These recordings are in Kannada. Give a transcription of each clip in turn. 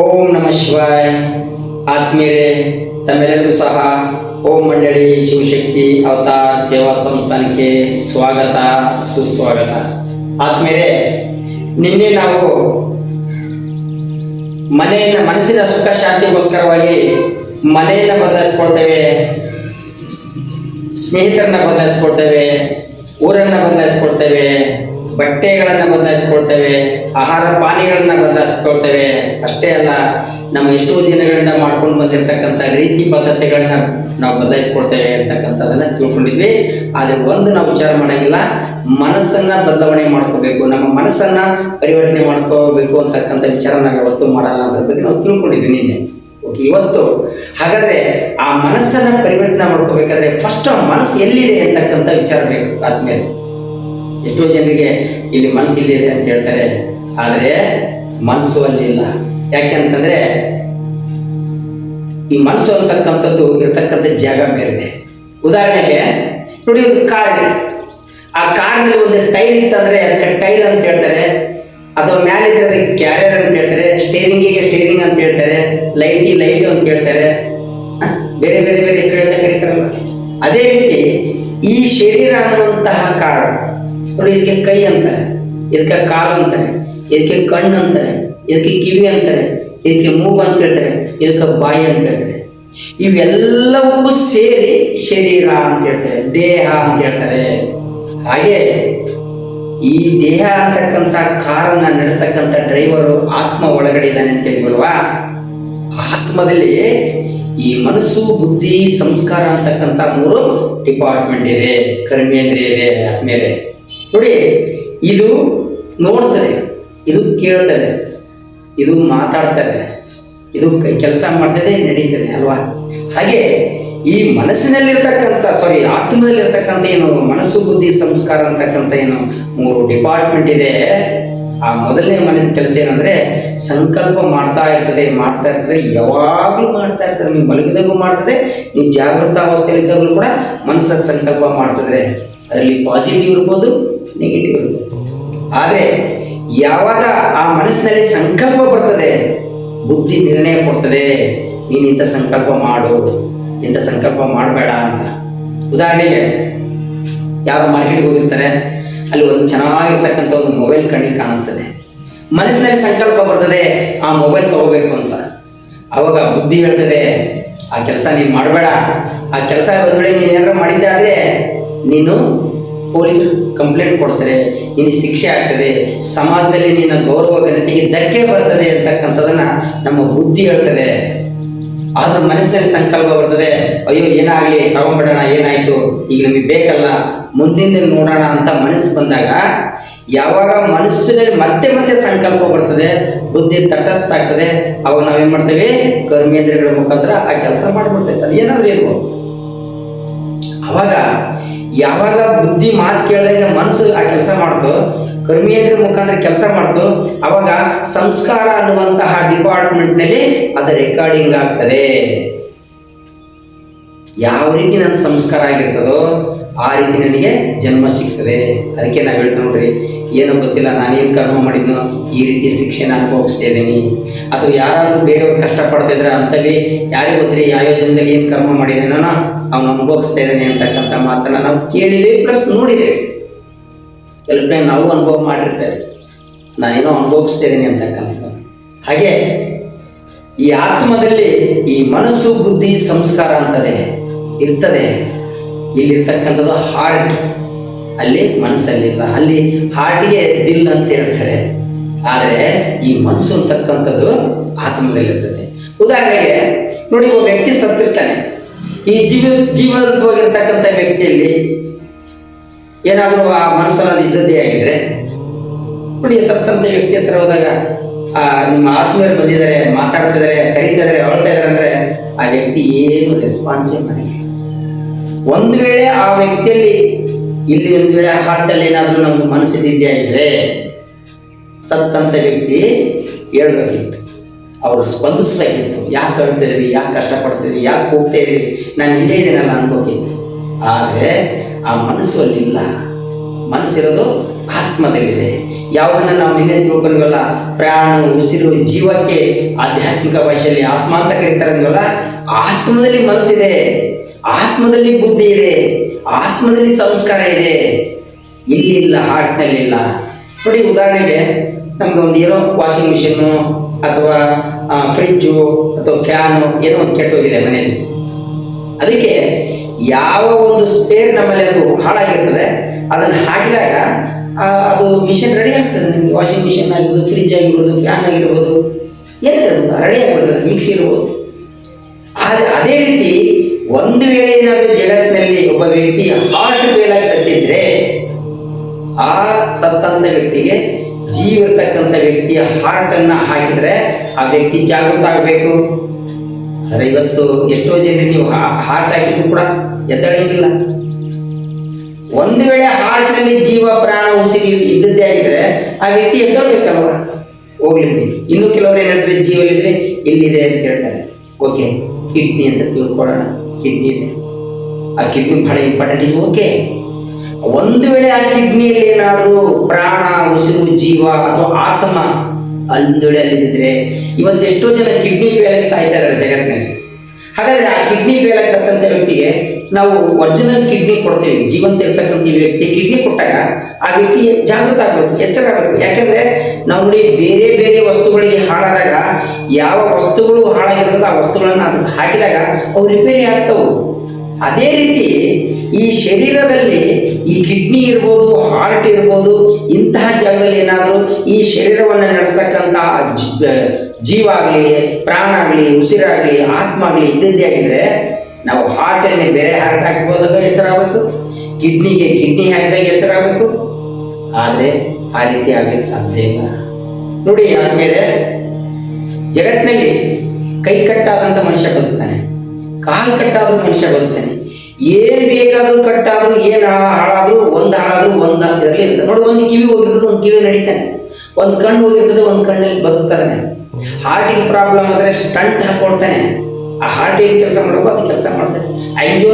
ಓಂ ನಮ ಶಿವಾಯ. ಆತ್ಮೀಯರೇ, ತಮ್ಮೆಲ್ಲರಿಗೂ ಸಹ ಓಂ ಮಂಡಳಿ ಶಿವಶಕ್ತಿ ಅವತಾರ್ ಸೇವಾ ಸಂಸ್ಥಾನಕ್ಕೆ ಸ್ವಾಗತ, ಸುಸ್ವಾಗತ. ಆತ್ಮೀಯರೇ, ನಿನ್ನೆ ನಾವು ಮನೆಯನ್ನು, ಮನಸ್ಸಿನ ಸುಖ ಶಾಂತಿಗೋಸ್ಕರವಾಗಿ ಮನೆಯನ್ನು ಬದಲಾಯಿಸ್ಕೊಳ್ತೇವೆ, ಸ್ನೇಹಿತರನ್ನ ಬದಲಾಯಿಸ್ಕೊಳ್ತೇವೆ, ಊರನ್ನ ಬದಲಾಯಿಸ್ಕೊಳ್ತೇವೆ ಬಟ್ಟೆಗಳನ್ನು ಬದಲಾಯಿಸ್ಕೊಳ್ತೇವೆ, ಆಹಾರ ಪಾನೀಯಗಳನ್ನ ಬದಲಾಯಿಸ್ಕೊಳ್ತೇವೆ. ಅಷ್ಟೇ ಅಲ್ಲ ನಮ್ಮ ಎಷ್ಟೋ ದಿನಗಳಿಂದ ಮಾಡ್ಕೊಂಡು ಬಂದಿರತಕ್ಕಂಥ ರೀತಿ ಪದ್ಧತಿಗಳನ್ನ ನಾವು ಬದಲಾಯಿಸ್ಕೊಳ್ತೇವೆ ಅಂತಕ್ಕಂಥದ್ದನ್ನ ತಿಳ್ಕೊಂಡಿದ್ವಿ. ಆದರೆ ಒಂದು ನಾವು ವಿಚಾರ ಮಾಡೋಂಗಿಲ್ಲ, ಮನಸ್ಸನ್ನ ಬದಲಾವಣೆ ಮಾಡ್ಕೋಬೇಕು, ನಮ್ಮ ಮನಸ್ಸನ್ನ ಪರಿವರ್ತನೆ ಮಾಡ್ಕೋಬೇಕು ಅಂತಕ್ಕಂಥ ವಿಚಾರ ನಾವು ಯಾವತ್ತೂ ಮಾಡಲ್ಲ ಅದ್ರ ಬಗ್ಗೆ ನಾವು ತಿಳ್ಕೊಂಡಿದ್ವಿ ನಿನ್ನೆ. ಓಕೆ, ಇವತ್ತು ಹಾಗಾದ್ರೆ ಆ ಮನಸ್ಸನ್ನ ಪರಿವರ್ತನೆ ಮಾಡ್ಕೋಬೇಕಾದ್ರೆ ಫಸ್ಟ್ ಮನಸ್ಸು ಎಲ್ಲಿದೆ ಅಂತಕ್ಕಂಥ ವಿಚಾರ ಬೇಕು ಆದ್ಮೇಲೆ. ಎಷ್ಟೋ ಜನರಿಗೆ ಇಲ್ಲಿ ಮನಸ್ಸು ಇಲ್ಲಿದೆ ಅಂತ ಹೇಳ್ತಾರೆ. ಆದರೆ ಮನಸ್ಸು ಯಾಕೆ ಅಂತಂದ್ರೆ ಈ ಮನಸ್ಸು ಅಂತಕ್ಕಂಥದ್ದು ಇರತಕ್ಕಂಥ ಜಾಗ ಬೇರೆ. ಉದಾಹರಣೆಗೆ ನೋಡಿ ಒಂದು ಕಾರ್ ಇದೆ. ಆ ಕಾರ್ನಲ್ಲಿ ಒಂದು ಟೈರ್ ಇತ್ತಂದ್ರೆ ಅದಕ್ಕೆ ಟೈರ್ ಅಂತ ಹೇಳ್ತಾರೆ. ಅದು ಮ್ಯಾಲಿದ್ರೆ ಅದಕ್ಕೆ ಕ್ಯಾರಿಯರ್ ಅಂತ ಹೇಳ್ತಾರೆ. ಸ್ಟೇರಿಂಗಿಗೆ ಸ್ಟೇರಿಂಗ್ ಅಂತ ಹೇಳ್ತಾರೆ. ಲೈಟಿ ಲೈಟ್ ಅಂತ ಹೇಳ್ತಾರೆ? ಬೇರೆ ಬೇರೆ ಬೇರೆ ಹೆಸರುಗಳಿಂದ ಕರೀತಾರಲ್ಲ. ಅದೇ ರೀತಿ ಈ ಶರೀರ ಅನ್ನುವಂತಹ ಕಾರು ನೋಡಿ, ಇದಕ್ಕೆ ಕೈ ಅಂತಾರೆ. ಇದಕ್ಕೆ ಕಾಲು ಅಂತಾರೆ. ಇದಕ್ಕೆ ಕಣ್ಣು ಅಂತಾರೆ. ಇದಕ್ಕೆ ಕಿವಿ ಅಂತಾರೆ. ಇದಕ್ಕೆ ಮೂಗು ಅಂತ ಹೇಳ್ತಾರೆ. ಇದಕ್ಕೆ ಬಾಯಿ ಅಂತ ಹೇಳ್ತಾರೆ. ಇವೆಲ್ಲವಕ್ಕೂ ಸೇರಿ ಶರೀರ ಅಂತ ಹೇಳ್ತಾರೆ. ದೇಹ ಅಂತ ಹೇಳ್ತಾರೆ. ಹಾಗೆ ಈ ದೇಹ ಅಂತಕ್ಕಂಥ ಕಾರನ್ನ ನಡೆಸ್ತಕ್ಕಂಥ ಡ್ರೈವರು ಆತ್ಮ ಒಳಗಡೆ ಇದ್ದಾನೆ ಅಂತ ಹೇಳಿಲ್ವಾ ಆತ್ಮದಲ್ಲಿ ಈ ಮನಸ್ಸು, ಬುದ್ಧಿ, ಸಂಸ್ಕಾರ ಅಂತಕ್ಕಂಥ ಮೂರು ಡಿಪಾರ್ಟ್ಮೆಂಟ್ ಇದೆ. ಕರ್ಮೇಂದ್ರಿಯ ಇದೆ ಆದ್ಮೇಲೆ ನೋಡಿ, ಇದು ನೋಡ್ತದೆ, ಇದು ಕೇಳ್ತದೆ, ಇದು ಮಾತಾಡ್ತದೆ, ಇದು ಕೆಲಸ ಮಾಡ್ತದೆ, ನಡೀತದೆ ಅಲ್ವಾ? ಹಾಗೆ ಈ ಮನಸ್ಸಿನಲ್ಲಿರ್ತಕ್ಕಂಥ ಸಾರಿ ಆತ್ಮದಲ್ಲಿರ್ತಕ್ಕಂಥ ಏನು, ಮನಸ್ಸು, ಬುದ್ಧಿ, ಸಂಸ್ಕಾರ ಅಂತಕ್ಕಂಥ ಏನು ಮೂರು ಡಿಪಾರ್ಟ್ಮೆಂಟ್ ಇದೆ. ಆ ಮೊದಲನೇ ಮನಸ್ಸಿನ ಕೆಲಸ ಏನಂದ್ರೆ, ಸಂಕಲ್ಪ ಮಾಡ್ತಾ ಇರ್ತದೆ ಮಾಡ್ತಾ ಇರ್ತದೆ, ಯಾವಾಗಲೂ ಮಾಡ್ತಾ ಇರ್ತದೆ, ನೀವು ಮಲಗಿದಾಗೂ ಮಾಡ್ತದೆ, ನೀವು ಜಾಗೃತ ಅವಸ್ಥೆಯಲ್ಲಿದ್ದಾಗಲೂ ಕೂಡ ಮನಸ್ಸಲ್ಲಿ ಸಂಕಲ್ಪ ಮಾಡ್ತಿದ್ರೆ, ಅದರಲ್ಲಿ ಪಾಸಿಟಿವ್ ಇರ್ಬೋದು ನೆಗೆಟಿವ್ ಆದರೆ ಯಾವಾಗ ಆ ಮನಸ್ಸಿನಲ್ಲಿ ಸಂಕಲ್ಪ ಬರ್ತದೆ ಬುದ್ಧಿ ನಿರ್ಣಯ ಕೊಡ್ತದೆ ನೀನು ಇಂಥ ಸಂಕಲ್ಪ ಮಾಡು ಇಂಥ ಸಂಕಲ್ಪ ಮಾಡಬೇಡ ಅಂತ. ಉದಾಹರಣೆಗೆ ಯಾರು ಮಾರ್ಕೆಟ್ಗೆ ಹೋಗಿರ್ತಾರೆ ಅಲ್ಲಿ ಒಂದು ಚೆನ್ನಾಗಿರ್ತಕ್ಕಂಥ ಒಂದು ಮೊಬೈಲ್ ಕಣ್ಣಿಗೆ ಕಾಣಿಸ್ತದೆ. ಮನಸ್ಸಿನಲ್ಲಿ ಸಂಕಲ್ಪ ಬರ್ತದೆ ಆ ಮೊಬೈಲ್ ತಗೋಬೇಕು ಅಂತ. ಅವಾಗ ಬುದ್ಧಿ ಹೇಳ್ತದೆ ಆ ಕೆಲಸ ನೀನು ಮಾಡಬೇಡ. ಆ ಕೆಲಸ ವೇಳೆ ನೀನು ಏನಾದ್ರೂ ಮಾಡಿದ್ದೆ ಆದರೆ ನೀನು ಪೊಲೀಸರು ಕಂಪ್ಲೇಂಟ್ ಕೊಡ್ತಾರೆ, ನಿನಗೆ ಶಿಕ್ಷೆ ಆಗ್ತದೆ, ಸಮಾಜದಲ್ಲಿ ನಿನ್ನ ಗೌರವ ಘನತೆಗೆ ಧಕ್ಕೆ ಬರ್ತದೆ ಅಂತಕ್ಕಂಥದ್ದನ್ನ ನಮ್ಮ ಬುದ್ಧಿ ಹೇಳ್ತದೆ. ಆದ್ರೆ ಮನಸ್ಸಿನಲ್ಲಿ ಸಂಕಲ್ಪ ಬರ್ತದೆ, ಅಯ್ಯೋ ಏನಾಗಲಿ ತಗೊಂಡ್ಬಿಡೋಣ ಏನಾಯ್ತು, ಈಗ ನಮಗೆ ಬೇಕಲ್ಲ, ಮುಂದಿನ ನೋಡೋಣ ಅಂತ ಮನಸ್ಸು ಬಂದಾಗ, ಯಾವಾಗ ಮನಸ್ಸಿನಲ್ಲಿ ಮತ್ತೆ ಮತ್ತೆ ಸಂಕಲ್ಪ ಬರ್ತದೆ, ಬುದ್ಧಿ ತಟಸ್ಥ ಆಗ್ತದೆ ಅವಾಗ ನಾವೇನ್ ಮಾಡ್ತೇವೆ? ಕರ್ಮೇಂದ್ರಗಳ ಮುಖಾಂತರ ಆ ಕೆಲಸ ಮಾಡಿಬಿಡ್ತೇವೆ. ಅದು ಏನಾದ್ರೂ ಇರ್ಬೋದು. ಅವಾಗ ಯಾವಾಗ ಬುದ್ಧಿ ಮಾತು ಕೇಳಿದಾಗ ಮನಸ್ಸು ಆ ಕೆಲಸ ಮಾಡ್ತು ಕರ್ಮೇಂದ್ರ ಮುಖಾಂತರ ಕೆಲಸ ಮಾಡ್ತು, ಅವಾಗ ಸಂಸ್ಕಾರ ಅನ್ನುವಂತಹ ಡಿಪಾರ್ಟ್ಮೆಂಟ್ನಲ್ಲಿ ಅದು ರೆಕಾರ್ಡಿಂಗ್ ಆಗ್ತದೆ. ಯಾವ ರೀತಿ ನನ್ನ ಸಂಸ್ಕಾರ ಆಗಿರ್ತದೋ, ಆ ರೀತಿ ನನಗೆ ಜನ್ಮ ಸಿಗ್ತದೆ. ಅದಕ್ಕೆ ನಾವು ಹೇಳ್ತಾ ನೋಡ್ರಿ, ಏನೋ ಗೊತ್ತಿಲ್ಲ, ನಾನೇನು ಕರ್ಮ ಮಾಡಿದ್ನೋ, ಈ ರೀತಿ ಶಿಕ್ಷೆನ ಅನುಭವಿಸ್ತಾ ಇದ್ದೀನಿ. ಅಥವಾ ಯಾರಾದರೂ ಬೇರೆಯವ್ರು ಕಷ್ಟಪಡ್ತಾ ಇದ್ರೆ ಅಂಥವೇ ಯಾರಿಗೆ ಗೊತ್ತಿರಿ, ಯಾವ ಯೋಜನೆಯಲ್ಲಿ ಏನು ಕರ್ಮ ಮಾಡಿದ್ದೇನೋ ಅವನು ಅನುಭವಿಸ್ತಾ ಇದ್ದಾನೆ ಅಂತಕ್ಕಂಥ ಮಾತನ್ನ ನಾವು ಕೇಳಿದೆ ಪ್ಲಸ್ ನೋಡಿದ್ದೇವೆ ಕೆಲವು ಟೈಮ್ ನಾವು ಅನುಭವ ಮಾಡಿರ್ತೇವೆ ನಾನೇನೋ ಅನುಭವಿಸ್ತಾ ಇದ್ದೀನಿ ಅಂತಕ್ಕಂಥ ಹಾಗೆ ಈ ಆತ್ಮದಲ್ಲಿ ಈ ಮನಸ್ಸು, ಬುದ್ಧಿ, ಸಂಸ್ಕಾರ ಅಂತದೆ ಇರ್ತದೆ. ಇಲ್ಲಿರ್ತಕ್ಕಂಥದ್ದು ಹಾರ್ಟ್ ಅಲ್ಲಿ ಮನಸ್ಸಲ್ಲಿಲ್ಲ. ಅಲ್ಲಿ ಹಾರ್ಟಿಗೆ ದಿಲ್ ಅಂತ ಹೇಳ್ತಾರೆ. ಆದರೆ ಈ ಮನಸ್ಸು ಅಂತಕ್ಕಂಥದ್ದು ಆತ್ಮದಲ್ಲಿರ್ತದೆ. ಉದಾಹರಣೆಗೆ, ನೋಡಿ ಒಬ್ಬ ವ್ಯಕ್ತಿ ಸತ್ತಿರ್ತಾನೆ. ಈ ಜೀವ ಜೀವಂತವಾಗಿರ್ತಕ್ಕಂಥ ವ್ಯಕ್ತಿಯಲ್ಲಿ ಏನಾದರೂ ಆ ಮನಸ್ಸಲ್ಲ ಇದ್ದದ್ದೇ ಆಗಿದ್ರೆ ನೋಡಿ ಸತ್ತಂತ ವ್ಯಕ್ತಿ ಹತ್ರ ಹೋದಾಗ, ಆ, ನಿಮ್ಮ ಆತ್ಮೀಯರು ಬಂದಿದ್ದಾರೆ, ಮಾತಾಡ್ತಿದ್ದಾರೆ, ಕರೀತಿದ್ದಾರೆ ಹೊಳ್ತಾ ಇದಾರೆ ಅಂದ್ರೆ ಆ ವ್ಯಕ್ತಿ ಏನು ರೆಸ್ಪಾನ್ಸೇ ಮಾಡಿಲ್ಲ. ಒಂದು ವೇಳೆ ಆ ವ್ಯಕ್ತಿಯಲ್ಲಿ ಇಲ್ಲಿ ಒಂದು ವೇಳೆ ಹಾರ್ಟಲ್ಲಿ ಏನಾದರೂ ನಮ್ದು ಮನಸ್ಸಿದ್ದೇ ಆಗಿದ್ರೆ, ಸತ್ತಂತ ವ್ಯಕ್ತಿ ಹೇಳ್ಬೇಕಿತ್ತು. ಅವರು ಸ್ಪಂದಿಸ್ಬೇಕಿತ್ತು. ಯಾಕೆ ಅಳ್ತಾ ಇದ್ರಿ ಯಾಕೆ ಕಷ್ಟಪಡ್ತಿದ್ರಿ ಯಾಕೆ ಹೋಗ್ತಾ ಇದ್ರಿ ನಾನು ಇಲ್ಲೇ ಇದ್ದೀನಲ್ಲ ಅನ್ಬೇಕಿತ್ತು ಆದರೆ ಆ ಮನಸ್ಸು ಅಲ್ಲಿಲ್ಲ ಮನಸ್ಸಿರೋದು ಆತ್ಮದಲ್ಲಿದೆ. ಯಾವುದನ್ನು ನಾವು ನಿನ್ನೆ ತಿಳ್ಕೊಂಡ್ವಲ್ಲ? ಪ್ರಾಣ, ಉಸಿರು, ಜೀವಕ್ಕೆ ಆಧ್ಯಾತ್ಮಿಕ ಭಾಷೆಯಲ್ಲಿ ಆತ್ಮ ಅಂತ ಕರೀತಾರಲ್ವಲ್ಲ ಆತ್ಮದಲ್ಲಿ ಮನಸ್ಸಿದೆ. ಆತ್ಮದಲ್ಲಿ ಬುದ್ಧಿ ಇದೆ. ಆತ್ಮದಲ್ಲಿ ಸಂಸ್ಕಾರ ಇದೆ. ಇಲ್ಲಿಲ್ಲ ಹಾರ್ಟ್ನಲ್ಲಿ ಇಲ್ಲ ನೋಡಿ ಉದಾಹರಣೆಗೆ ನಮ್ದು ಒಂದು ಏನೋ ವಾಷಿಂಗ್ ಮಿಷಿನ್ನು ಅಥವಾ ಫ್ರಿಜ್ಜು ಅಥವಾ ಫ್ಯಾನು ಏನೋ ಒಂದು ಕೆಟ್ಟೋಗಿದೆ ಮನೆಯಲ್ಲಿ. ಅದಕ್ಕೆ ಯಾವ ಒಂದು ಸ್ಪೇರ್ ನಮ್ಮಲ್ಲಿ ಅದು ಹಾಳಾಗಿರ್ತದೆ, ಅದನ್ನು ಹಾಕಿದಾಗ ಅದು ಮಿಷಿನ್ ರೆಡಿ ಆಗ್ತದೆ ನಿಮಗೆ. ವಾಷಿಂಗ್ ಮಿಷಿನ್ ಆಗಿರ್ಬೋದು ಫ್ರಿಜ್ ಆಗಿರ್ಬೋದು ಫ್ಯಾನ್ ಆಗಿರ್ಬೋದು ಏನಿರ್ಬೋದು ರೆಡಿ ಆಗಿಬಿಡ್ತದೆ ಮಿಕ್ಸಿ ಇರ್ಬೋದು. ಆದರೆ ಅದೇ ರೀತಿ ಒಂದು ವೇಳೆ ಏನಾದರೂ ಜಗತ್ತಿನಲ್ಲಿ ಒಬ್ಬ ವ್ಯಕ್ತಿ ಹಾರ್ಟ್ ಫೇಲ್ ಆಗಿ ಸತ್ತಿದ್ರೆ ಆ ಸತ್ತಂತ ವ್ಯಕ್ತಿಗೆ ಜೀವ ಇರ್ತಕ್ಕಂಥ ವ್ಯಕ್ತಿಯ ಹಾರ್ಟನ್ನು ಹಾಕಿದರೆ ಆ ವ್ಯಕ್ತಿ ಜಾಗೃತ ಆಗಬೇಕು. ಆದರೆ ಇವತ್ತು ಎಷ್ಟೋ ಜನರಿಗೆ ನೀವು ಹಾರ್ಟ್ ಹಾಕಿದ್ರು ಕೂಡ ಎದ್ದಳಂಗಿಲ್ಲ ಒಂದು ವೇಳೆ ಹಾರ್ಟ್ನಲ್ಲಿ ಜೀವ, ಪ್ರಾಣ, ಉಸಿರಿ ಇದ್ದದ್ದೇ ಆಗಿದ್ರೆ ಆ ವ್ಯಕ್ತಿ ಎದ್ದಳ್ಬೇಕಲ್ವ ಹೋಗ್ಲಿ ಬಿಡಿ. ಇನ್ನು ಕೆಲವರು ಏನ್ ಹೇಳ್ತಾರೆ ಜೀವಲಿದ್ರೆ ಎಲ್ಲಿದೆ ಅಂತ ಹೇಳ್ತಾರೆ. ಓಕೆ, ಕಿಡ್ನಿ ಅಂತ ತಿಳ್ಕೊಳ್ಳೋಣ. ಕಿಡ್ನಿ ಇದೆ. ಆ ಕಿಡ್ನಿ ಬಹಳ ಇಂಪಾರ್ಟೆಂಟ್. Is okay. ಒಂದು ವೇಳೆ ಆ ಕಿಡ್ನಿಯಲ್ಲಿ ಏನಾದರೂ ಪ್ರಾಣ, ಉಸಿರು, ಜೀವ ಅಥವಾ ಆತ್ಮ ಒಂದು ವೇಳೆ ಅಲ್ಲಿದ್ದರೆ ಇವತ್ತು ಎಷ್ಟೋ ಜನ ಕಿಡ್ನಿ ಫೇಲಾಗಿ ಸಾಯ್ತಾರೆ ಜಗತ್ತಿನಲ್ಲಿ. ಹಾಗಾದ್ರೆ ಆ ಕಿಡ್ನಿ ಫೇಲಾಗಿ ಸತ್ತಂತ ವ್ಯಕ್ತಿಗೆ ನಾವು ಒರಿಜಿನಲ್ ಕಿಡ್ನಿ ಕೊಡ್ತೀವಿ, ಜೀವಂತ ಇರ್ತಕ್ಕಂಥ ವ್ಯಕ್ತಿ ಕಿಡ್ನಿ ಕೊಟ್ಟಾಗ ಆ ವ್ಯಕ್ತಿ ಜಾಗೃತ ಆಗಬೇಕು, ಎಚ್ಚರ ಆಗಬೇಕು. ಯಾಕೆಂದ್ರೆ ನಾವು ನೋಡಿ ಬೇರೆ ಬೇರೆ ವಸ್ತುಗಳಿಗೆ ಹಾಳಾದಾಗ ಯಾವ ವಸ್ತುಗಳು ಹಾಳಾಗಿರ್ತದೆ ಆ ವಸ್ತುಗಳನ್ನು ಅದಕ್ಕೆ ಹಾಕಿದಾಗ ಅವು ರಿಪೇರಿ ಆಗ್ತವು. ಅದೇ ರೀತಿ ಈ ಶರೀರದಲ್ಲಿ ಈ ಕಿಡ್ನಿ ಇರ್ಬೋದು ಹಾರ್ಟ್ ಇರ್ಬೋದು, ಇಂತಹ ಜಾಗದಲ್ಲಿ ಏನಾದರೂ ಈ ಶರೀರವನ್ನು ನಡೆಸ್ತಕ್ಕಂಥ ಜೀವ ಆಗಲಿ, ಪ್ರಾಣ ಆಗಲಿ, ಉಸಿರಾಗಲಿ, ಆತ್ಮ ಆಗಲಿ ಇದ್ದದ್ದೇ ಆಗಿದ್ರೆ ನಾವು ಹಾರ್ಟಲ್ಲಿ ಬೇರೆ ಹಾರ್ಟ್ ಹಾಕಿಬೋದಾಗ ಎಚ್ಚರ ಆಗಬೇಕು. ಕಿಡ್ನಿಗೆ ಕಿಡ್ನಿ ಹಾಕಿದಾಗ ಎಚ್ಚರ ಆಗಬೇಕು. ಆದರೆ ಆ ರೀತಿ ಆಗಲಿಕ್ಕೆ ಸಾಧ್ಯ ಇಲ್ಲ. ನೋಡಿ, ಆದ್ಮೇಲೆ ಜಗತ್ತಿನಲ್ಲಿ ಕೈ ಕಟ್ಟಾದಂಥ ಮನುಷ್ಯ ಬದುಕ್ತಾನೆ. ಕಾಲು ಕಟ್ಟಾದಂಥ ಮನುಷ್ಯ ಬದುಕ್ತಾನೆ. ಏನ್ ಬೇಕಾದ್ರೂ ಕಟ್ಟಾದ್ರೂ, ಏನ್ ಹಾಳಾದ್ರೂ, ಒಂದ್ ಹಾಳಾದ್ರೂ ಒಂದ್ ಇದರಲ್ಲಿ ನೋಡಿ, ಒಂದು ಕಿವಿ ಹೋಗಿರ್ತದೆ, ಒಂದು ಕಿವಿ ನಡೀತಾನೆ. ಒಂದು ಕಣ್ಣು ಹೋಗಿರ್ತದೆ, ಒಂದು ಕಣ್ಣಲ್ಲಿ ಬದುಕ್ತಾನೆ. ಹಾರ್ಟಿಗೆ ಪ್ರಾಬ್ಲಮ್ ಆದ್ರೆ ಸ್ಟಂಟ್ ಹಾಕೊಳ್ತಾನೆ. ಆ ಹಾರ್ಟ್ ಏನ್ ಕೆಲಸ ಮಾಡಬೇಕು ಅದು ಕೆಲಸ ಮಾಡ್ತಾನೆ.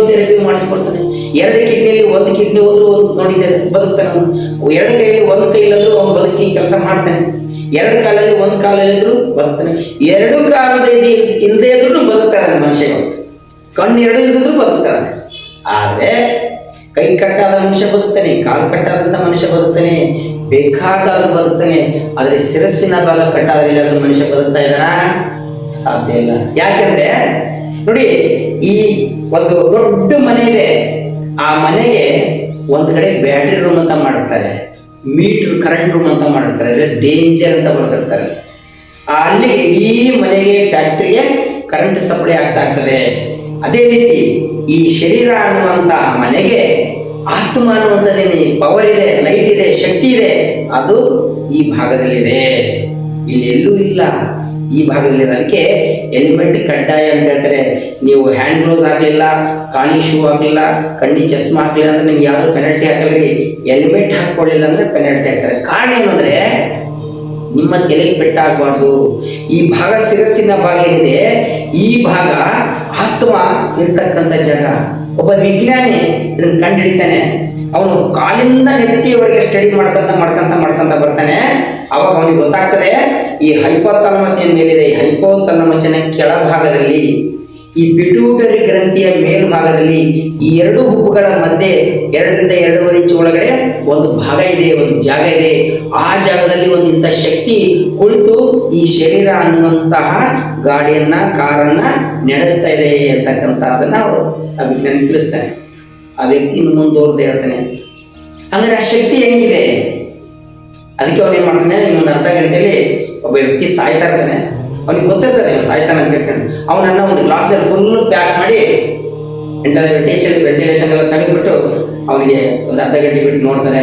ಥೆರಪಿ ಮಾಡಿಸ್ಕೊಡ್ತಾನೆ ಎರಡು ಕಿಡ್ನಿಯಲ್ಲಿ ಒಂದು ಕಿಡ್ನಿ ಹೋದ್ರು ನೋಡಿದ್ದಾನೆ ಬದುಕ್ತಾನೆ ಅವನು. ಎರಡು ಕೈಯಲ್ಲಿ ಒಂದು ಕೈಲಾದ್ರೂ ಅವ್ನು ಬದುಕಿ ಕೆಲಸ ಮಾಡ್ತಾನೆ. ಎರಡು ಕಾಲಲ್ಲಿ ಒಂದು ಕಾಲಲ್ಲಿ ಇದ್ರು ಬರ್ತಾನೆ ಎರಡು ಕಾಲದ ಇಲ್ಲದೆ ಇದ್ರೂ ಬದುಕ್ತಾನೆ ಮನುಷ್ಯ ಕಣ್ಣು ಎರಡು ಇಲ್ಲದಿದ್ರು ಬದುಕ್ತಾನೆ. ಆದರೆ ಕೈ ಕಟ್ಟಾದ ಮನುಷ್ಯ ಬದುಕ್ತಾನೆ, ಕಾಲು ಕಟ್ಟಾದಂಥ ಮನುಷ್ಯ ಬದುಕ್ತಾನೆ, ಬೇಕಾದಾದ್ರೂ ಬದುಕ್ತಾನೆ, ಆದರೆ ಶಿರಸ್ಸಿನ ಭಾಗ ಕಟ್ಟಾದ್ರೆ ಇಲ್ಲಾದ್ರೂ ಮನುಷ್ಯ ಬದುಕ್ತಾ ಇದ್ದಾನ? ಸಾಧ್ಯ ಇಲ್ಲ. ಯಾಕೆಂದ್ರೆ, ನೋಡಿ, ಈ ಒಂದು ದೊಡ್ಡ ಮನೆ ಇದೆ. ಆ ಮನೆಗೆ ಒಂದು ಕಡೆ ಬ್ಯಾಟ್ರಿ ರೂಮ್ ಅಂತ ಮಾಡಿರ್ತಾರೆ. ಮೀಟರ್ ಕರೆಂಟ್ ರೂಮ್ ಅಂತ ಮಾಡಿರ್ತಾರೆ. ಅಂದರೆ ಡೇಂಜರ್ ಅಂತ ಬರ್ತಿರ್ತಾರೆ ಆ, ಅಲ್ಲಿ ಈ ಮನೆಗೆ ಫ್ಯಾಕ್ಟ್ರಿಗೆ ಕರೆಂಟ್ ಸಪ್ಲೈ ಆಗ್ತಾ ಇರ್ತದೆ ಅದೇ ರೀತಿ ಈ ಶರೀರ ಅನ್ನುವಂಥ ಮನೆಗೆ ಆತ್ಮ ಅನ್ನುವಂಥದ್ದೇನೆ ಪವರ್ ಇದೆ ಲೈಟ್ ಇದೆ, ಶಕ್ತಿ ಇದೆ. ಅದು ಈ ಭಾಗದಲ್ಲಿದೆ. ಇಲ್ಲಿ ಎಲ್ಲೂ ಇಲ್ಲ. ಈ ಭಾಗದಲ್ಲಿ ಅದಕ್ಕೆ ಹೆಲ್ಮೆಟ್ ಕಡ್ಡಾಯ ಅಂತ ಹೇಳ್ತಾರೆ. ನೀವು ಹ್ಯಾಂಡ್ ಗ್ಲೋಸ್ ಆಗಲಿಲ್ಲ ಕಾಲಿ ಶೂ ಆಗಲಿಲ್ಲ ಕಣ್ಣಿ ಚಸ್ಮಾ ಹಾಕಲಿಲ್ಲ ಅಂದ್ರೆ ನಿಮ್ಗೆ ಯಾರು ಪೆನಲ್ಟಿ ಹಾಕಲ್ರಿ? ಹೆಲ್ಮೆಟ್ ಹಾಕ್ಕೊಳ್ಳಿಲ್ಲ ಅಂದ್ರೆ ಪೆನಲ್ಟಿ ಹಾಕ್ತಾರೆ. ಕಾರಣ ಏನಂದ್ರೆ ನಿಮ್ಮ ತಲೆಗೆ ಬೆಟ್ಟಾಗಬಾರ್ದು ಈ ಭಾಗ ಶಿರಸ್ಸಿನ ಭಾಗ ಏನಿದೆ, ಈ ಭಾಗ ಆತ್ಮ ಇರ್ತಕ್ಕಂಥ ಜಾಗ. ಒಬ್ಬ ವಿಜ್ಞಾನಿ ಇದನ್ನ ಕಂಡುಹಿಡಿತಾನೆ. ಅವನು ಕಾಲಿಂದ ನೆತ್ತಿಯವರೆಗೆ ಸ್ಟಡಿ ಮಾಡ್ಕಂತ ಮಾಡ್ಕಂತ ಮಾಡ್ಕಂತ ಬರ್ತಾನೆ. ಅವಾಗ ಅವನಿಗೆ ಗೊತ್ತಾಗ್ತದೆ, ಈ ಹೈಪೋಥಾಲಮಸ್ ಏನ್ ಮೇಲಿದೆ? ಈ ಹೈಪೋಥಾಲಮಸ್ಸಿನ ಕೆಳಭಾಗದಲ್ಲಿ ಈ ಪಿಟ್ಯೂಟರಿ ಗ್ರಂಥಿಯ ಮೇಲ್ಭಾಗದಲ್ಲಿ ಈ ಎರಡು ಹುಬ್ಬುಗಳ ಮಧ್ಯೆ, ಎರಡರಿಂದ ಎರಡೂವರೆ ಇಂಚು ಒಳಗಡೆ ಒಂದು ಭಾಗ ಇದೆ, ಒಂದು ಜಾಗ ಇದೆ. ಆ ಜಾಗದಲ್ಲಿ ಒಂದು ಇಂಥ ಶಕ್ತಿ ಕುಳಿತು ಈ ಶರೀರ ಅನ್ನುವಂತಹ ಗಾಡಿಯನ್ನ, ಕಾರನ್ನ ನಡೆಸ್ತಾ ಇದೆ ಅಂತಕ್ಕಂಥದ್ದನ್ನ ಅವರು ಆ ವಿಜ್ಞಾನಿ ಆ ವ್ಯಕ್ತಿ ಮುಂದುವರೆದು ಹೇಳ್ತಾನೆ ಅಂದ್ರೆ ಆ ಶಕ್ತಿ ಹೆಂಗಿದೆ? ಅದಕ್ಕೆ ಅವ್ರು ಏನು ಮಾಡ್ತಾನೆ, ಇನ್ನೊಂದು ಅರ್ಧ ಗಂಟೆಯಲ್ಲಿ ಒಬ್ಬ ವ್ಯಕ್ತಿ ಸಾಯ್ತಾ ಇರ್ತಾನೆ. ಅವನಿಗೆ ಗೊತ್ತಿರ್ತದೆ ನೀವು ಸಾಯ್ತಾನೆ ಅಂತ ಹೇಳ್ಕೊಂಡು ಅವನನ್ನ ಒಂದು ಗ್ಲಾಸ್ನಲ್ಲಿ ಫುಲ್ ಪ್ಯಾಕ್ ಮಾಡಿ ವೆಂಟಿಲೇಷನ್ ವೆಂಟಿಲೇಷನ್ ಎಲ್ಲ ತೆಗೆದ್ಬಿಟ್ಟು ಅವನಿಗೆ ಒಂದು ಅರ್ಧ ಗಂಟೆ ಬಿಟ್ಟು ನೋಡ್ತಾರೆ.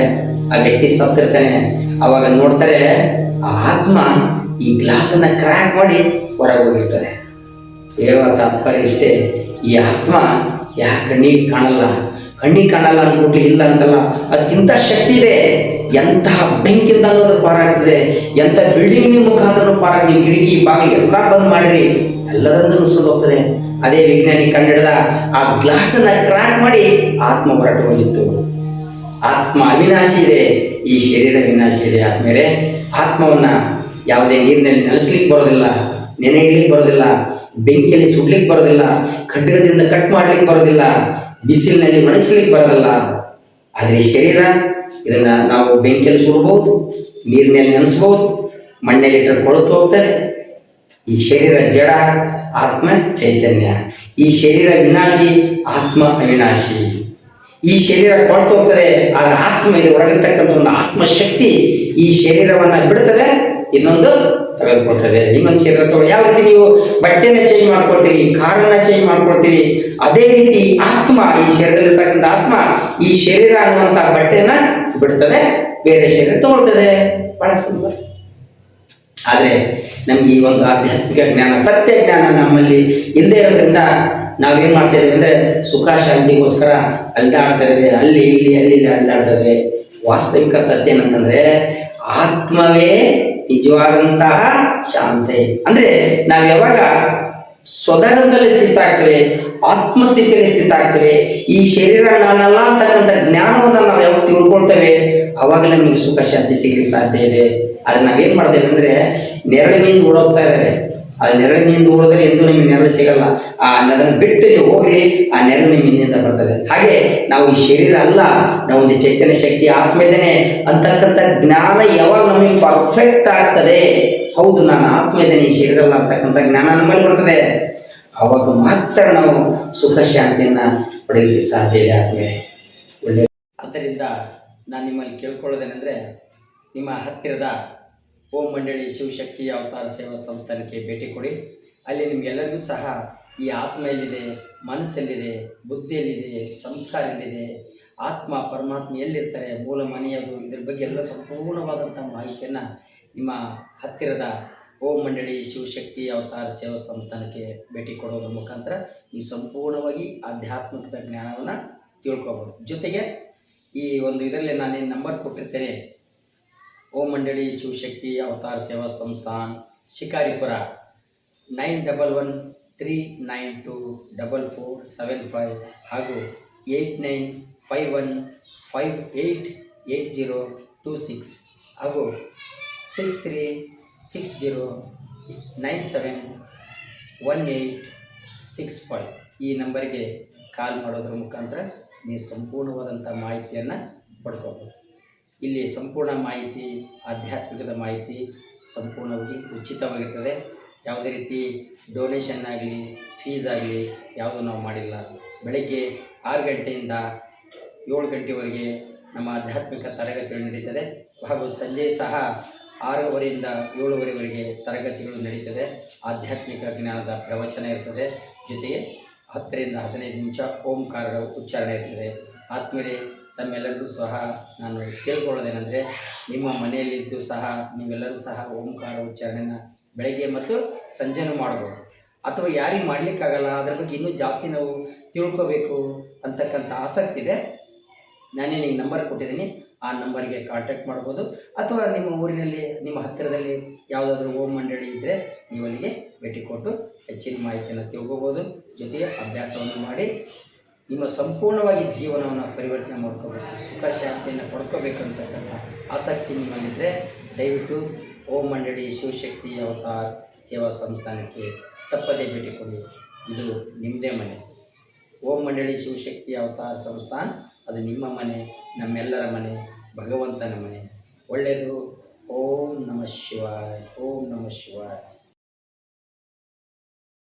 ಆ ವ್ಯಕ್ತಿ ಸತ್ತಿರ್ತಾನೆ. ಅವಾಗ ನೋಡ್ತಾರೆ ಆ ಆತ್ಮ ಈ ಗ್ಲಾಸನ್ನ ಕ್ರ್ಯಾಕ್ ಮಾಡಿ ಹೊರಗೆ ಹೋಗಿರ್ತಾನೆ. ಹೇಳುವ ತಾತ್ಪರ್ಯ ಇಷ್ಟೇ ಈ ಆತ್ಮ ಯಾರ ಕಣ್ಣಿಗೆ ಕಾಣಲ್ಲ? ಕಣ್ಣಿಗೆ ಕಾಣಲ್ಲ ಅಂದ್ಬಿಟ್ಟು ಇಲ್ಲ ಅಂತಲ್ಲ ಅದಕ್ಕಿಂತ ಶಕ್ತಿ ಇದೆ. ಎಂತಹ ಬೆಂಕಿಯಿಂದ ಅನ್ನೋದ್ರ ಪಾರಾಗ್ತದೆ ಎಂಥ ಬಿಲ್ಡಿಂಗ್ ಮುಖಾಂತರ ಪಾರಾಗ ನಿಮ್ಮ ಕಿಟಕಿ, ಬಾಗಿಲು ಎಲ್ಲ ಬಂದ್ ಮಾಡ್ರಿ. ಎಲ್ಲರನ್ನು ಸುಲಭ ಹೋಗ್ತದೆ. ಅದೇ ವಿಜ್ಞಾನಿ ಕಂಡಿಡಿದ, ಆ ಗ್ಲಾಸನ್ನ ಕ್ರ್ಯಾಕ್ ಮಾಡಿ ಆತ್ಮ ಹೊರಟು ಹೋಗಿತ್ತು. ಆತ್ಮ ಅವಿನಾಶಿ ಇದೆ. ಈ ಶರೀರ ವಿನಾಶಿ ಇದೆ. ಆದ್ಮೇಲೆ ಆತ್ಮವನ್ನ ಯಾವುದೇ ನೀರಿನಲ್ಲಿ ನೆಲೆಸ್ಲಿಕ್ಕೆ ಬರೋದಿಲ್ಲ. ನೆನೆ ಇಡ್ಲಿಕ್ಕೆ ಬರೋದಿಲ್ಲ, ಬೆಂಕಿಯಲ್ಲಿ ಸುಡ್ಲಿಕ್ಕೆ ಬರೋದಿಲ್ಲ, ಕಟ್ಟಿಡದಿಂದ ಕಟ್ ಮಾಡ್ಲಿಕ್ಕೆ ಬರೋದಿಲ್ಲ, ಬಿಸಿಲಿನಲ್ಲಿ ಒಣಗಿಸ್ಲಿಕ್ಕೆ ಬರೋದಿಲ್ಲ. ಆದರೆ ಶರೀರ, ಇದನ್ನ ನಾವು ಬೆಂಕಿಯಲ್ಲಿ ಸುಡ್ಬೋದು, ನೀರಿನಲ್ಲಿ ನೆನೆಸ್ಬೋದು, ಮಣ್ಣಲ್ಲಿ ಇಟ್ಟರೆ ಕೊಳತು ಹೋಗ್ತದೆ. ಈ ಶರೀರ ಜಡ, ಆತ್ಮ ಚೈತನ್ಯ. ಈ ಶರೀರ ವಿನಾಶಿ, ಆತ್ಮ ಅವಿನಾಶಿ. ಈ ಶರೀರ ಕೊಳ್ತು ಹೋಗ್ತದೆ, ಆದರೆ ಆತ್ಮ ಇದು ಒಳಗಿರ್ತಕ್ಕಂಥ ಒಂದು ಆತ್ಮಶಕ್ತಿ ಈ ಶರೀರವನ್ನು ಬಿಡ್ತದೆ. ಇನ್ನೊಂದು ತೆಗೆದುಕೊಳ್ತದೆ ಇನ್ನೊಂದು ಶರೀರ ತಗೊಳ್ಳಿ ಯಾವ ರೀತಿ ನೀವು ಬಟ್ಟೆನ ಚೇಂಜ್ ಮಾಡ್ಕೊಳ್ತೀರಿ, ಕಾರನ್ನ ಚೇಂಜ್ ಮಾಡ್ಕೊಳ್ತೀರಿ, ಅದೇ ರೀತಿ ಆತ್ಮ, ಈ ಶರೀರದಲ್ಲಿರ್ತಕ್ಕಂಥ ಆತ್ಮ, ಈ ಶರೀರ ಅನ್ನುವಂಥ ಬಟ್ಟೆನ ಬಿಡ್ತದೆ, ಬೇರೆ ಶರೀರ ತಗೊಳ್ತದೆ. ಬಹಳ ಸುಂದರ. ಆದರೆ ನಮ್ಗೆ ಈ ಒಂದು ಆಧ್ಯಾತ್ಮಿಕ ಜ್ಞಾನ, ಸತ್ಯ ಜ್ಞಾನ ನಮ್ಮಲ್ಲಿ ಇಲ್ಲದೆ ಇರೋದ್ರಿಂದ ನಾವೇನು ಮಾಡ್ತಾ ಇದ್ದೇವೆ ಅಂದರೆ ಸುಖ ಶಾಂತಿಗೋಸ್ಕರ ಅಲ್ದಾಡ್ತಾ ಇದ್ದೇವೆ. ಅಲ್ಲಿ, ಇಲ್ಲಿ ಅಲ್ಲಿ ಇಲ್ಲಿ ವಾಸ್ತವಿಕ ಸತ್ಯ ಏನಂತಂದ್ರೆ ಆತ್ಮವೇ ನಿಜವಾದಂತಹ ಶಾಂತಿ. ಅಂದ್ರೆ ನಾವು ಯಾವಾಗ ಸ್ವಧರ್ಮದಲ್ಲಿ ಸ್ಥಿತ ಆಗ್ತೇವೆ, ಆತ್ಮಸ್ಥಿತಿಯಲ್ಲಿ ಸ್ಥಿತ ಆಗ್ತೇವೆ, ಈ ಶರೀರ ನಾನಲ್ಲ ಅಂತಕ್ಕಂಥ ಜ್ಞಾನವನ್ನು ನಾವು ಯಾವಾಗ ತಿಳ್ಕೊಳ್ತೇವೆ ಅವಾಗ ನಮಗೆ ಸುಖ, ಶಾಂತಿ, ಸಿಗ್ಲಿಕ್ಕೆ ಸಾಧ್ಯ ಇದೆ. ಅದನ್ನ ನಾವೇನ್ ಮಾಡ್ತೇವೆ ಅಂದ್ರೆ ನೆರಳಿನಿಂದ ಓಡೋಗ್ತಾ ಇದ್ದಾರೆ ಆ ನೆರಳಿನಿಂದ ಹೋದರೆ ಎಂದೂ ನಿಮಗೆ ನೆರಳು ಸಿಗಲ್ಲ. ಆ ಅದನ್ನು ಬಿಟ್ಟು ನೀವು ಹೋಗ್ರಿ, ಆ ನೆರಳು ನಿಮ್ಮ ಹಿಂದಿಂದ ಬರ್ತದೆ. ಹಾಗೆ ನಾವು ಈ ಶರೀರ ಅಲ್ಲ, ನಾವು ಒಂದು ಚೈತನ್ಯ ಶಕ್ತಿ ಆತ್ಮ ಇದ್ದೇನೆ ಅಂತಕ್ಕಂಥ ಜ್ಞಾನ ಯಾವಾಗ ನಮಗೆ ಪರ್ಫೆಕ್ಟ್ ಆಗ್ತದೆ? ಹೌದು, ನಾನು ಆತ್ಮ ಇದ್ದೇನೆ ಈ ಶರೀರ ಅಲ್ಲ ಅಂತಕ್ಕಂಥ ಜ್ಞಾನ ನಮ್ಮಲ್ಲಿ ಬರ್ತದೆ. ಅವಾಗ ಮಾತ್ರ ನಾವು ಸುಖ ಶಾಂತಿಯನ್ನ ಪಡೆಯಲಿಕ್ಕೆ ಸಾಧ್ಯ ಇದೆ ಆದ್ಮೇಲೆ ಒಳ್ಳೆ ಆದ್ದರಿಂದ ನಾನು ನಿಮ್ಮಲ್ಲಿ ಕೇಳ್ಕೊಳ್ಳೋದೇನೆಂದರೆ, ನಿಮ್ಮ ಹತ್ತಿರದ ಓಂ ಮಂಡಳಿ ಶಿವಶಕ್ತಿ ಅವತಾರ ಸೇವಾ ಸಂಸ್ಥಾನಕ್ಕೆ ಭೇಟಿ ಕೊಡಿ. ಅಲ್ಲಿ ನಿಮಗೆಲ್ಲರಿಗೂ ಸಹ ಈ ಆತ್ಮ ಎಲ್ಲಿದೆ, ಮನಸ್ಸೆಲ್ಲಿದೆ, ಬುದ್ಧಿಯಲ್ಲಿದೆ, ಸಂಸ್ಕಾರ ಎಲ್ಲಿದೆ, ಆತ್ಮ, ಪರಮಾತ್ಮ ಎಲ್ಲಿರ್ತಾರೆ, ಮೂಲ ಮನೆಯದು ಇದ್ರ ಬಗ್ಗೆ ಎಲ್ಲ ಸಂಪೂರ್ಣವಾದಂಥ ಮಾಹಿತಿಯನ್ನು ನಿಮ್ಮ ಹತ್ತಿರದ ಓಂ ಮಂಡಳಿ ಶಿವಶಕ್ತಿ ಅವತಾರ ಸೇವಾ ಸಂಸ್ಥಾನಕ್ಕೆ ಭೇಟಿ ಕೊಡೋದ್ರ ಮುಖಾಂತರ ಈ ಸಂಪೂರ್ಣವಾಗಿ ಆಧ್ಯಾತ್ಮಿಕದ ಜ್ಞಾನವನ್ನು ತಿಳ್ಕೊಬೋದು. ಜೊತೆಗೆ ಈ ಒಂದು ಇದರಲ್ಲಿ ನಾನೇನು ನಂಬರ್ ಕೊಟ್ಟಿರ್ತೇನೆ ಓಂ ಮಂಡಳಿ Shivashakti Avatara Seva Samsthan, Shikaripura. Nine double one three nine two double four seven five ಹಾಗೂ eight nine five one five eight eight zero two six ಹಾಗೂ six three six zero nine seven one eight six five ಈ ನಂಬರ್ಗೆ ಕಾಲ್ ಮಾಡೋದ್ರ ಮುಖಾಂತರ ನೀವು ಸಂಪೂರ್ಣವಾದಂಥ ಮಾಹಿತಿಯನ್ನು ಪಡ್ಕೋಬೋದು. ಇಲ್ಲಿ ಸಂಪೂರ್ಣ ಮಾಹಿತಿ, ಆಧ್ಯಾತ್ಮಿಕದ ಮಾಹಿತಿ ಸಂಪೂರ್ಣವಾಗಿ ಉಚಿತವಾಗಿರ್ತದೆ. ಯಾವುದೇ ರೀತಿ ಡೊನೇಷನ್ ಆಗಲಿ ಫೀಸ್ ಆಗಲಿ ಯಾವುದೂ ನಾವು ಮಾಡಿಲ್ಲ. ಬೆಳಗ್ಗೆ ಆರು ಗಂಟೆಯಿಂದ ಏಳು ಗಂಟೆವರೆಗೆ ನಮ್ಮ ಆಧ್ಯಾತ್ಮಿಕ ತರಗತಿಗಳು ನಡೀತದೆ. ಹಾಗೂ ಸಂಜೆ ಸಹ ಆರೂವರೆಯಿಂದ ಏಳುವರೆವರೆಗೆ ತರಗತಿಗಳು ನಡೀತದೆ. ಆಧ್ಯಾತ್ಮಿಕ ಜ್ಞಾನದ ಪ್ರವಚನ ಇರ್ತದೆ. ಜೊತೆಗೆ ಹತ್ತರಿಂದ ಹದಿನೈದು ನಿಮಿಷ ಓಂಕಾರಗಳ ಉಚ್ಚಾರಣೆ ಇರ್ತದೆ. ಆದ್ಮೇಲೆ ತಮ್ಮೆಲ್ಲರಿಗೂ ಸಹ ನಾನು ಕೇಳ್ಕೊಳ್ಳೋದೇನೆಂದರೆ, ನಿಮ್ಮ ಮನೆಯಲ್ಲಿದ್ದು ಸಹ, ನೀವೆಲ್ಲರೂ ಸಹ ಓಂಕಾರ ಉಚ್ಚಾರಣೆನ ಬೆಳಗ್ಗೆ ಮತ್ತು ಸಂಜೆನೂ ಮಾಡ್ಬೋದು ಅಥವಾ ಯಾರಿಗೆ ಮಾಡಲಿಕ್ಕಾಗಲ್ಲ, ಅದ್ರ ಬಗ್ಗೆ ಇನ್ನೂ ಜಾಸ್ತಿ ನಾವು ತಿಳ್ಕೋಬೇಕು ಅಂತಕ್ಕಂಥ ಆಸಕ್ತಿ ಇದೆ. ನಾನೇನು ಈ ನಂಬರ್ ಕೊಟ್ಟಿದ್ದೀನಿ, ಆ ನಂಬರ್ಗೆ ಕಾಂಟ್ಯಾಕ್ಟ್ ಮಾಡ್ಬೋದು. ಅಥವಾ ನಿಮ್ಮ ಊರಿನಲ್ಲಿ, ನಿಮ್ಮ ಹತ್ತಿರದಲ್ಲಿ ಯಾವುದಾದ್ರೂ ಓಂ ಮಂಡಳಿ ಇದ್ದರೆ ನೀವು ಅಲ್ಲಿಗೆ ಭೇಟಿ ಕೊಟ್ಟು ಹೆಚ್ಚಿನ ಮಾಹಿತಿಯನ್ನು ತಿಳ್ಕೋಬೋದು. ಜೊತೆಗೆ ಅಭ್ಯಾಸವನ್ನು ಮಾಡಿ. ನಿಮ್ಮ ಸಂಪೂರ್ಣವಾಗಿ ಜೀವನವನ್ನು ಪರಿವರ್ತನೆ ಮಾಡ್ಕೋಬೇಕು, ಸುಖ, ಶಾಂತಿಯನ್ನು ಪಡ್ಕೋಬೇಕಂತಕ್ಕಂಥ ಆಸಕ್ತಿ ನಿಮ್ಮಲ್ಲಿದ್ದರೆ ದಯವಿಟ್ಟು ಓಂ ಮಂಡಳಿ ಶಿವಶಕ್ತಿ ಅವತಾರ್ ಸೇವಾ ಸಂಸ್ಥಾನಕ್ಕೆ ತಪ್ಪದೇ ಭೇಟಿ ಕೊಡಿ. ಇದು ನಿಮ್ಮದೇ ಮನೆ. ಓಂ ಮಂಡಳಿ ಶಿವಶಕ್ತಿ ಅವತಾರ ಸಂಸ್ಥಾನ, ಅದು ನಿಮ್ಮ ಮನೆ, ನಮ್ಮೆಲ್ಲರ ಮನೆ, ಭಗವಂತನ ಮನೆ. ಒಳ್ಳೆಯದು ಓಂ ನಮಃ ಶಿವಾಯ, ಓಂ ನಮಃ ಶಿವಾಯ.